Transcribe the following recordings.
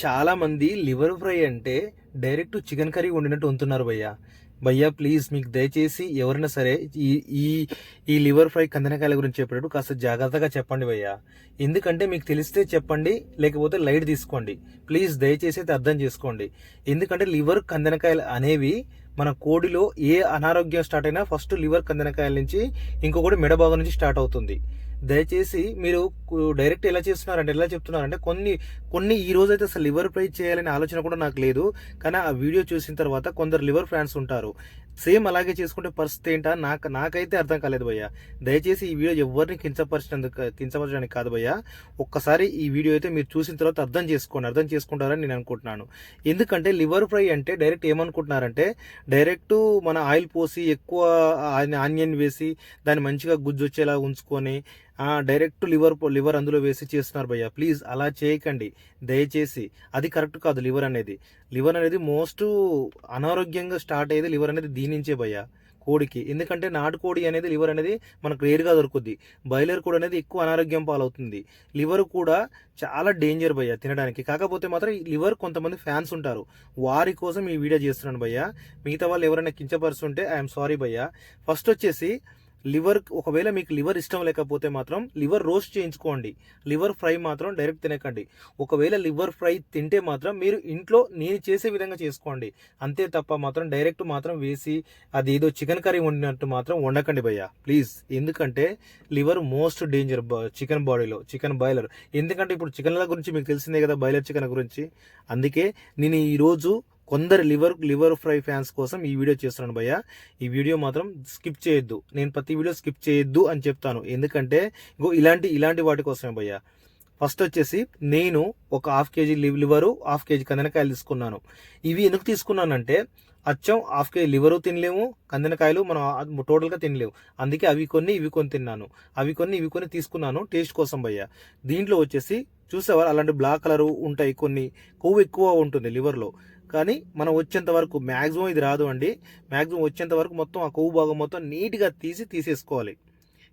చాలా మంది liver fry అంటే డైరెక్ట్ చికెన్ కర్రీ వండినట్టు వంతున్నారు భయ్య. భయ్యా ప్లీజ్ మీకు దయచేసి ఎవరైనా సరే ఈ ఈ ఈ లివర్ ఫ్రై కందనకాయల గురించి చెప్పేటప్పుడు కాస్త జాగ్రత్తగా చెప్పండి భయ్యా. ఎందుకంటే మీకు తెలిస్తే చెప్పండి లేకపోతే లైట్ తీసుకోండి. ప్లీజ్ దయచేసి అయితే అర్థం చేసుకోండి. ఎందుకంటే లివర్ కందనకాయలు అనేవి మన కోడిలో ఏ అనారోగ్యం స్టార్ట్ అయినా ఫస్ట్ లివర్ కందనకాయల నుంచి ఇంకొకటి మెడ భాగం నుంచి స్టార్ట్ అవుతుంది. దయచేసి మీరు డైరెక్ట్ ఎలా చేస్తున్నారంటే ఎలా చెప్తున్నారంటే కొన్ని కొన్ని ఈ రోజు అయితే అసలు లివర్ ఫ్రై చేయాలనే ఆలోచన కూడా నాకు లేదు. కానీ ఆ వీడియో చూసిన తర్వాత కొందరు లివర్ ఫ్యాన్స్ ఉంటారు. సేమ్ అలాగే చేసుకుంటే పరిస్థితి ఏంటా? నాకు నాకైతే అర్థం కాలేదు భయ్య. దయచేసి ఈ వీడియో ఎవరిని కించపరిచినందుకు కించపరచడానికి కాదు భయ్య. ఒక్కసారి ఈ వీడియో అయితే మీరు చూసిన తర్వాత అర్థం చేసుకోండి అర్థం చేసుకుంటారని నేను అనుకుంటున్నాను. ఎందుకంటే లివర్ ఫ్రై అంటే డైరెక్ట్ ఏమనుకుంటున్నారంటే డైరెక్ట్ మన ఆయిల్ పోసి ఎక్కువ ఆనియన్ వేసి దాన్ని మంచిగా గుజ్జు వచ్చేలా ఉంచుకొని డైరెక్ట్ లివర్ లివర్ అందులో వేసి చేస్తున్నారు భయ్య. ప్లీజ్ అలా చేయకండి. దయచేసి. అది కరెక్ట్ కాదు లివర్ అనేది. లివర్ అనేది మోస్ట్ అనారోగ్యంగా స్టార్ట్ అయ్యేది లివర్ అనేది దీనించే భయ్య. కోడికి. ఎందుకంటే నాటుకోడి అనేది లివర్ అనేది మనకు రేరుగా దొరుకుద్ది. బాయిలర్ కోడి అనేది ఎక్కువ అనారోగ్యం పాలవుతుంది. లివర్ కూడా చాలా డేంజర్ భయ్య తినడానికి. కాకపోతే మాత్రం లివర్ కొంతమంది ఫ్యాన్స్ ఉంటారు. వారి కోసం ఈ వీడియో చేస్తున్నాను భయ్య. మిగతా వాళ్ళు ఎవరైనా కించపరుస్తుంటే ఐఎమ్ సారీ భయ్య. ఫస్ట్ వచ్చేసి లివర్ ఒకవేళ మీకు లివర్ ఇష్టం లేకపోతే మాత్రం లివర్ రోస్ట్ చేయించుకోండి. లివర్ ఫ్రై మాత్రం డైరెక్ట్ తినకండి. ఒకవేళ లివర్ ఫ్రై తింటే మాత్రం మీరు ఇంట్లో నేను చేసే విధంగా చేసుకోండి. అంతే తప్ప మాత్రం డైరెక్ట్ మాత్రం వేసి అది ఏదో చికెన్ కర్రీ వండినట్టు మాత్రం వండకండి భయ్య. ప్లీజ్. ఎందుకంటే లివర్ మోస్ట్ డేంజర్ చికెన్ బాడీలో చికెన్ బాయిలర్. ఎందుకంటే ఇప్పుడు చికెన్ల గురించి మీకు తెలిసిందే కదా బాయిలర్ చికెన్ గురించి. అందుకే నేను ఈరోజు కొందరు లివర్ లివర్ ఫ్రై ఫ్యాన్స్ కోసం ఈ వీడియో చేస్తున్నాను భయ్య. ఈ వీడియో మాత్రం స్కిప్ చేయొద్దు. నేను ప్రతి వీడియో స్కిప్ చేయొద్దు అని చెప్తాను. ఎందుకంటే ఇగో ఇలాంటి ఇలాంటి వాటి కోసమే భయ్య. ఫస్ట్ వచ్చేసి నేను ఒక half KG liver half KG కందనకాయలు తీసుకున్నాను. ఇవి ఎందుకు తీసుకున్నానంటే అచ్చం హాఫ్ కేజీ లివరు తినలేము కందనకాయలు మనం టోటల్గా తినలేము అందుకే అవి కొన్ని ఇవి కొన్ని తిన్నాను. అవి కొన్ని ఇవి కొన్ని తీసుకున్నాను టేస్ట్ కోసం భయ్య. దీంట్లో వచ్చేసి చూసేవారు అలాంటి బ్లాక్ కలర్ ఉంటాయి కొన్ని. కొవ్వు ఎక్కువ ఉంటుంది లివర్లో. కానీ మనం వచ్చేంత వరకు మ్యాక్సిమం ఇది రాదు అండి. మ్యాక్సిమం వచ్చేంత వరకు మొత్తం ఆ కొవ్వు భాగం మొత్తం నీట్గా తీసి తీసేసుకోవాలి.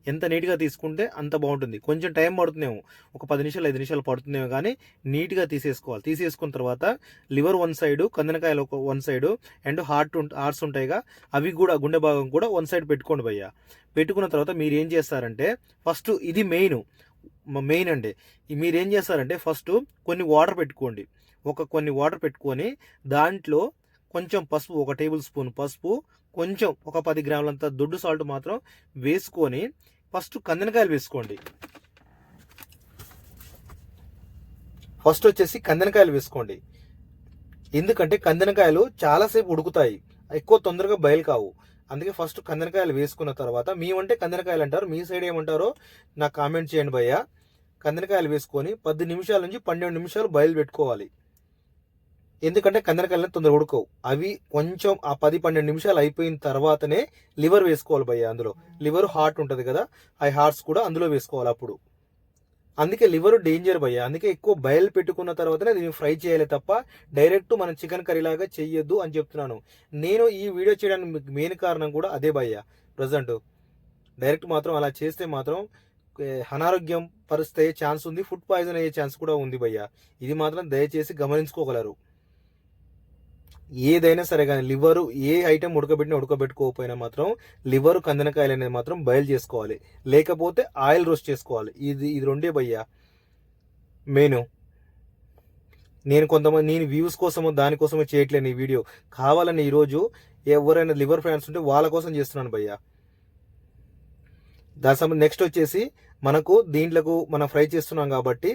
ఎంత నీట్గా తీసుకుంటే అంత బాగుంటుంది. కొంచెం టైం పడుతుందేమో. ఒక పది నిమిషాలు ఐదు నిమిషాలు పడుతుందేమో కానీ నీట్గా తీసేసుకోవాలి. తీసేసుకున్న తర్వాత లివర్ వన్ సైడ్ కందనకాయలు ఒక one side and heart hearts ఉంటాయిగా అవి కూడా గుండె భాగం కూడా వన్ సైడ్ పెట్టుకోండి భయ్య. పెట్టుకున్న తర్వాత మీరు ఏం చేస్తారంటే ఫస్ట్ ఇది మెయిన్. మెయిన్ అండి. మీరేం మీరు ఏం చేస్తారంటే ఫస్ట్ కొన్ని వాటర్ పెట్టుకోండి. ఒక కొన్ని వాటర్ పెట్టుకొని దాంట్లో కొంచెం పసుపు ఒక టేబుల్ స్పూన్ పసుపు కొంచెం ఒక పది గ్రాములంత దొడ్డు సాల్ట్ మాత్రం వేసుకొని ఫస్ట్ కందనకాయలు వేసుకోండి. ఫస్ట్ వచ్చేసి కందనకాయలు వేసుకోండి. ఎందుకంటే కందనకాయలు చాలాసేపు ఉడుకుతాయి. ఎక్కువ తొందరగా బయలు కావు. అందుకే ఫస్ట్ కందనకాయలు వేసుకున్న తర్వాత మేమంటే కందనకాయలు అంటారు. మీ సైడ్ ఏమంటారో నాకు కామెంట్ చేయండి భయ్య. కందనకాయలు వేసుకొని పది నిమిషాల నుంచి పన్నెండు నిమిషాలు బయలు పెట్టుకోవాలి. ఎందుకంటే కందనకాయలు తొందరగా ఉడకవు. అవి కొంచెం ఆ పది పన్నెండు నిమిషాలు అయిపోయిన తర్వాతనే లివర్ వేసుకోవాలి భయ్య అందులో. లివర్ హార్ట్ ఉంటుంది కదా ఆ హార్ట్స్ కూడా అందులో వేసుకోవాలి అప్పుడు. అందుకే లివర్ డేంజర్ భయ్య. అందుకే ఎక్కువ బయలు పెట్టుకున్న తర్వాతనే దీన్ని ఫ్రై చేయాలి తప్ప డైరెక్ట్ మనం చికెన్ కర్రీ లాగా చెయ్యొద్దు అని చెప్తున్నాను. నేను ఈ వీడియో చేయడానికి మెయిన్ కారణం కూడా అదే భయ్య. ప్రజెంట్ డైరెక్ట్ మాత్రం అలా చేస్తే మాత్రం అనారోగ్యం పరిస్థితి అయ్యే ఛాన్స్ ఉంది ఫుడ్ పాయిజన్ అయ్యే ఛాన్స్ కూడా ఉంది భయ్య. ఇది మాత్రం దయచేసి గమనించుకోగలరు. ఏదైనా సరే కానీ లివర్ ఏ ఐటెం ఉడకబెట్టినా ఉడకబెట్టుకోకపోయినా మాత్రం లివర్ కందనకాయలు అనేది మాత్రం బయలు చేసుకోవాలి. లేకపోతే ఆయిల్ రోస్ట్ చేసుకోవాలి. ఇది ఇది రెండే భయ్యా. మెయిన్ నేను కొంతమంది నేను వ్యూస్ కోసము దానికోసమే చేయట్లేను ఈ వీడియో. కావాలని ఈరోజు ఎవరైనా లివర్ ఫ్యాన్స్ ఉంటే వాళ్ళ కోసం చేస్తున్నాను భయ్యా. దాని సంబంధం నెక్స్ట్ వచ్చేసి మనకు దీంట్లకు మనం ఫ్రై చేస్తున్నాం కాబట్టి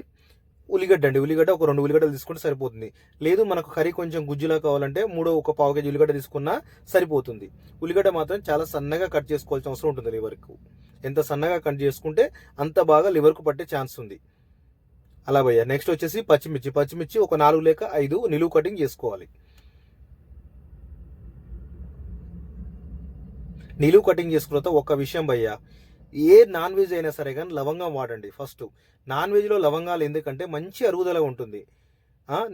ఉల్లిగడ్డ అండి. ఉల్లిగడ్డ ఒక రెండు ఉల్లిగడ్డలు తీసుకుంటే సరిపోతుంది. లేదు మనకు కర్రీ కొంచెం గుజ్జులా కావాలంటే మూడో ఒక పావు కేజీ ఉల్లిగడ్డ తీసుకున్నా సరిపోతుంది. ఉల్లిగడ్డ మాత్రం చాలా సన్నగా కట్ చేసుకోవాల్సిన అవసరం ఉంటుంది లివర్కు. ఎంత సన్నగా కట్ చేసుకుంటే అంత బాగా లివర్కు పట్టే ఛాన్స్ ఉంది. అలా భయ్య. నెక్స్ట్ వచ్చేసి పచ్చిమిర్చి. పచ్చిమిర్చి ఒక నాలుగు లేక ఐదు నిలువు కటింగ్ చేసుకోవాలి. నిలువు కటింగ్ చేసుకున్న తర్వాత ఒక విషయం భయ్య. ఏ నాన్ వెజ్ అయినా సరే కానీ లవంగం వాడండి ఫస్ట్. నాన్ వెజ్లో లవంగాలు ఎందుకంటే మంచి అరుగుదల ఉంటుంది.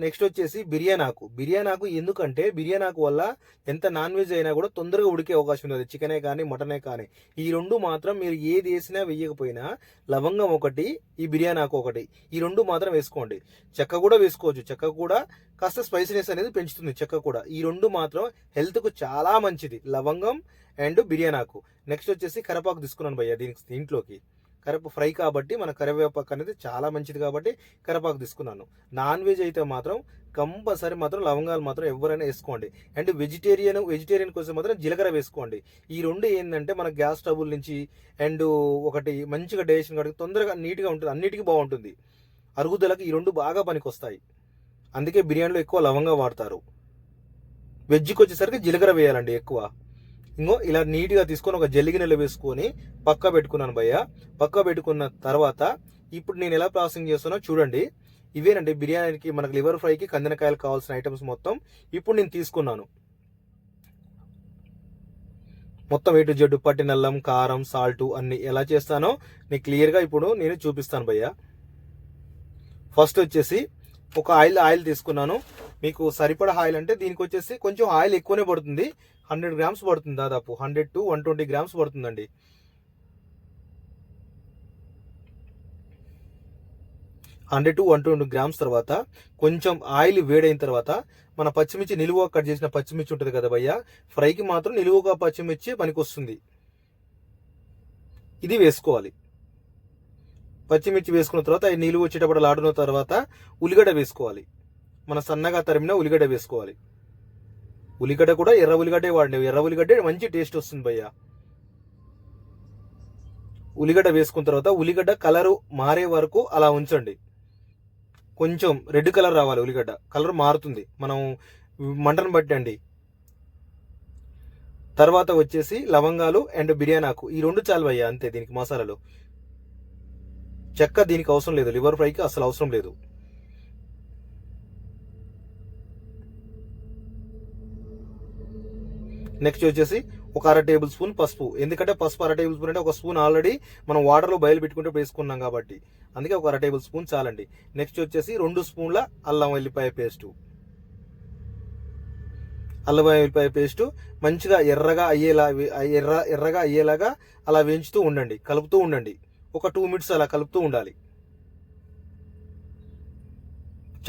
నెక్స్ట్ వచ్చేసి బిర్యానీ బిర్యానాకు బిర్యానీ ఎందుకంటే బిర్యానీ ఆకు వల్ల ఎంత నాన్ వెజ్ అయినా కూడా తొందరగా ఉడికే అవకాశం ఉంది చికెనే కానీ మటనే కానీ. ఈ రెండు మాత్రం మీరు ఏది వేసినా వేయకపోయినా లవంగం ఒకటి ఈ బిర్యానీ ఆకు ఒకటి. ఈ రెండు మాత్రం వేసుకోండి. చెక్క కూడా వేసుకోవచ్చు. చెక్క కూడా కాస్త స్పైసీనెస్ అనేది పెంచుతుంది చెక్క కూడా. ఈ రెండు మాత్రం హెల్త్కు చాలా మంచిది. లవంగం అండ్ బిర్యానీ ఆకు నెక్స్ట్ వచ్చేసి కరపాకు తీసుకున్నాను భయ్య దీనికి దీంట్లోకి. కరపు ఫ్రై కాబట్టి మన కరివేపాకు అనేది చాలా మంచిది కాబట్టి కరివేపాకు తీసుకున్నాను. నాన్ వెజ్ అయితే మాత్రం కంపల్సరీ మాత్రం లవంగాలు మాత్రం ఎవరైనా వేసుకోండి. అండ్ వెజిటేరియన్ వెజిటేరియన్ కోసం మాత్రం జీలకర్ర వేసుకోండి. ఈ రెండు ఏంటంటే మన గ్యాస్ ట్రబుల్ నుంచి అండ్ ఒకటి మంచిగా డైజెషన్ కాబట్టి తొందరగా నీట్గా ఉంటుంది అన్నిటికీ బాగుంటుంది. అరుగుదలకు ఈ రెండు బాగా పనికొస్తాయి. అందుకే బిర్యానీలో ఎక్కువ లవంగా వాడతారు. వెజ్కి వచ్చేసరికి జీలకర్ర వేయాలండి ఎక్కువ. ఇంకో ఇలా నీట్గా తీసుకొని ఒక జల్లిగినెలో వేసుకొని పక్క పెట్టుకున్నాను భయ్య. పక్క పెట్టుకున్న తర్వాత ఇప్పుడు నేను ఎలా ప్రాసెసింగ్ చేస్తానో చూడండి. ఇవేనండి బిర్యానీకి మనకు లివర్ ఫ్రైకి కందినకాయలు కావాల్సిన ఐటమ్స్ మొత్తం ఇప్పుడు నేను తీసుకున్నాను. మొత్తం ఎటు జడ్డు పట్టినల్లం కారం సాల్ట్ అన్ని ఎలా చేస్తానో నేను క్లియర్గా ఇప్పుడు నేను చూపిస్తాను భయ్య. ఫస్ట్ వచ్చేసి ఒక ఆయిల్ ఆయిల్ తీసుకున్నాను. మీకు సరిపడా ఆయిల్ అంటే దీనికి వచ్చేసి కొంచెం ఆయిల్ ఎక్కువనే పడుతుంది. హండ్రెడ్ గ్రామ్స్ పడుతుంది దాదాపు. Hundred to one twenty grams పడుతుందండి. Hundred to one twenty grams తర్వాత కొంచెం ఆయిల్ వేడైన తర్వాత మన పచ్చిమిర్చి నిలువ కట్ చేసిన పచ్చిమిర్చి ఉంటుంది కదా భయ్య ఫ్రైకి మాత్రం నిలువగా పచ్చిమిర్చి పనికి వస్తుంది ఇది వేసుకోవాలి. పచ్చిమిర్చి వేసుకున్న తర్వాత అవి నీళ్ళు వచ్చేటప్పుడు లాడిన తర్వాత ఉల్లిగడ్డ వేసుకోవాలి. మన సన్నగా తరిమిన ఉల్లిగడ్డ వేసుకోవాలి. ఉల్లిగడ్డ కూడా ఎర్ర ఉల్లిగడ్డే వాడినవి. ఎర్ర ఉల్లిగడ్డే మంచి టేస్ట్ వస్తుంది భయ్య. ఉల్లిగడ్డ వేసుకున్న తర్వాత ఉల్లిగడ్డ కలరు మారే వరకు అలా ఉంచండి. కొంచెం రెడ్ కలర్ రావాలి ఉల్లిగడ్డ. కలర్ మారుతుంది. మనం మంటను పట్టండి తర్వాత వచ్చేసి లవంగాలు అండ్ బిర్యానీ ఆకు. ఈ రెండు చాలు అయ్యా అంతే దీనికి మసాలాలు. చెక్క దీనికి అవసరం లేదు లివర్ ఫ్రైకి అసలు అవసరం లేదు. నెక్స్ట్ వచ్చేసి ఒక అర టేబుల్ స్పూన్ పసుపు. ఎందుకంటే పసుపు అర టేబుల్ స్పూన్ అంటే ఒక స్పూన్ ఆల్రెడీ మనం వాటర్లో బయలు పెట్టుకుంటే వేసుకున్నాం కాబట్టి. అందుకే ఒక అర టేబుల్ స్పూన్ చాలండి. నెక్స్ట్ వచ్చేసి రెండు స్పూన్ల అల్లం వెల్లిపాయ పేస్టు. అల్లం వెల్లిపాయ పేస్టు మంచిగా ఎర్రగా అయ్యేలా ఎర్ర ఎర్రగా అయ్యేలాగా అలా వేయించుతూ ఉండండి కలుపుతూ ఉండండి. ఒక టూ మినిట్స్ అలా కలుపుతూ ఉండాలి.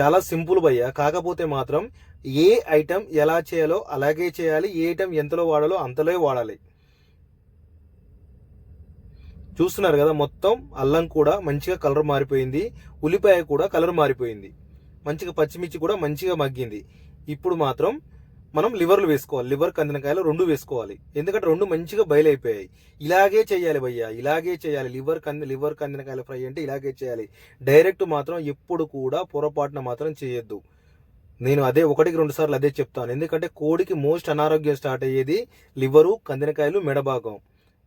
చాలా సింపుల్ భయ్య. కాకపోతే మాత్రం ఏ ఐటెం ఎలా చేయాలో అలాగే చేయాలి. ఏ ఐటెం ఎంతలో వాడాలో అంతలో వాడాలి. చూస్తున్నారు కదా మొత్తం అల్లం కూడా మంచిగా కలర్ మారిపోయింది. ఉల్లిపాయ కూడా కలర్ మారిపోయింది. మంచిగా పచ్చిమిర్చి కూడా మంచిగా మగ్గింది. ఇప్పుడు మాత్రం మనం లివర్లు వేసుకోవాలి. లివర్ కందినకాయలు రెండు వేసుకోవాలి. ఎందుకంటే రెండు మంచిగా బయలు అయిపోయాయి. ఇలాగే చేయాలి భయ్య ఇలాగే చేయాలి. లివర్ కంది లివర్ కందినకాయల ఫ్రై అంటే ఇలాగే చేయాలి. డైరెక్ట్ మాత్రం ఎప్పుడు కూడా పొరపాటున మాత్రం చేయొద్దు. నేను అదే ఒకటికి రెండు సార్లు అదే చెప్తాను. ఎందుకంటే కోడికి మోస్ట్ అనారోగ్యం స్టార్ట్ అయ్యేది లివరు కందినకాయలు మెడభాగం.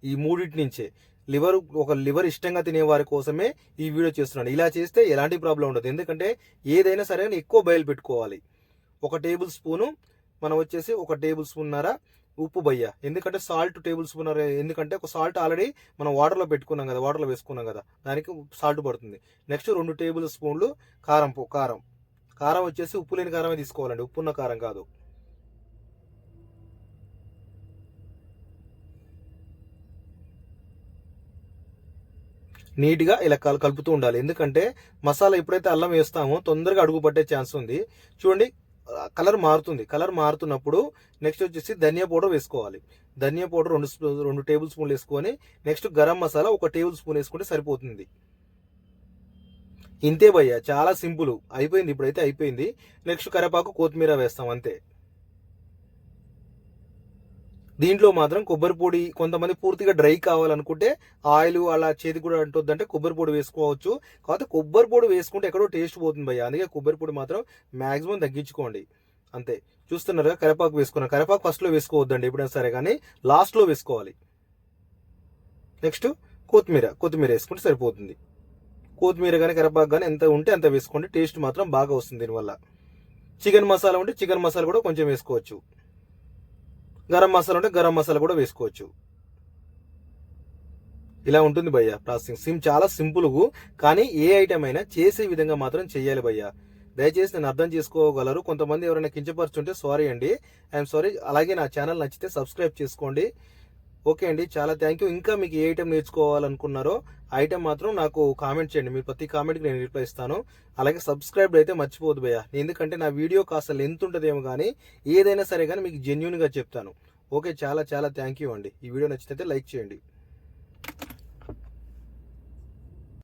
ఈ మూడింటి నుంచే. లివర్ ఒక లివర్ ఇష్టంగా తినే వారి కోసమే ఈ వీడియో చేస్తున్నాను. ఇలా చేస్తే ఎలాంటి ప్రాబ్లం ఉండదు. ఎందుకంటే ఏదైనా సరే ఎక్కువ బయలు పెట్టుకోవాలి. ఒక టేబుల్ స్పూను మనం వచ్చేసి ఒక టేబుల్ స్పూన్నర ఉప్పు బయ్య. ఎందుకంటే సాల్ట్ టేబుల్ స్పూన్ ఎందుకంటే ఒక సాల్ట్ ఆల్రెడీ మనం వాటర్లో పెట్టుకున్నాం కదా వాటర్లో వేసుకున్నాం కదా దానికి సాల్ట్ పడుతుంది. నెక్స్ట్ రెండు టేబుల్ స్పూన్లు కారం కారం. కారం వచ్చేసి ఉప్పు లేని కారమే తీసుకోవాలండి ఉప్పున్న కారం కాదు. నీట్గా ఇలా కల్ కలుపుతూ ఉండాలి. ఎందుకంటే మసాలా ఎప్పుడైతే అల్లం వేస్తామో తొందరగా అడుగు పట్టే ఛాన్స్ ఉంది. చూడండి కలర్ మారుతుంది. కలర్ మారుతున్నప్పుడు నెక్స్ట్ వచ్చేసి ధనియా పౌడర్ వేసుకోవాలి. ధనియా పౌడర్ రెండు రెండు టేబుల్ స్పూన్లు వేసుకొని నెక్స్ట్ గరం మసాలా ఒక టేబుల్ స్పూన్ వేసుకుంటే సరిపోతుంది. ఇంతే భయ్య చాలా సింపుల్. అయిపోయింది ఇప్పుడైతే అయిపోయింది. నెక్స్ట్ కరేపాకు కొత్తిమీర వేస్తాం అంతే. దీంట్లో మాత్రం కొబ్బరి పొడి కొంతమంది పూర్తిగా డ్రై కావాలనుకుంటే ఆయిల్ అలా చేతి కూడా అంటుందంటే కొబ్బరి పొడి వేసుకోవచ్చు. కాకపోతే కొబ్బరి పొడి వేసుకుంటే ఎక్కడో టేస్ట్ పోతుంది భయ్య. అందుకే కొబ్బరి పొడి మాత్రం మాక్సిమం తగ్గించుకోండి. అంతే. చూస్తున్నారుగా కరేపాకు వేసుకున్నాం. కరేపాకు ఫస్ట్లో వేసుకోవద్దండి ఎప్పుడైనా సరే కానీ లాస్ట్లో వేసుకోవాలి. నెక్స్ట్ కొత్తిమీర. కొత్తిమీర వేసుకుంటే సరిపోతుంది. కొత్తిమీర కానీ కరేపాకు కానీ ఎంత ఉంటే అంత వేసుకోండి. టేస్ట్ మాత్రం బాగా వస్తుంది దీనివల్ల. చికెన్ మసాలా ఉంటే చికెన్ మసాలా కూడా కొంచెం వేసుకోవచ్చు. గరం మసాలా ఉంటే గరం మసాలా కూడా వేసుకోవచ్చు. ఇలా ఉంటుంది భయ్య ప్రాసెసింగ్. సిమ్ చాలా సింపుల్ కానీ ఏ ఐటమ్ అయినా చేసే విధంగా మాత్రం చేయాలి భయ్య. దయచేసి నేను అర్థం చేసుకోగలరు. కొంతమంది ఎవరైనా కించపరుచుంటే సారీ అండి. I'm sorry. అలాగే నా ఛానల్ నచ్చితే సబ్స్క్రైబ్ చేసుకోండి. ఓకే అండి చాలా థ్యాంక్ యూ ఇంకా మీకు ఏ ఐటెం నేర్చుకోవాలనుకున్నారో ఆ ఐటెం మాత్రం నాకు కామెంట్ చేయండి. మీరు ప్రతి కామెంట్కి నేను రిప్లై ఇస్తాను. అలాగే సబ్స్క్రైబ్ అయితే మర్చిపోదు భయ్య. ఎందుకంటే నా వీడియో కాస్త లెంత్ ఉంటుందేమో కానీ ఏదైనా సరే కానీ మీకు జెన్యున్గా చెప్తాను. ఓకే చాలా చాలా థ్యాంక్ యూ అండి. ఈ వీడియో నచ్చితే లైక్ చేయండి.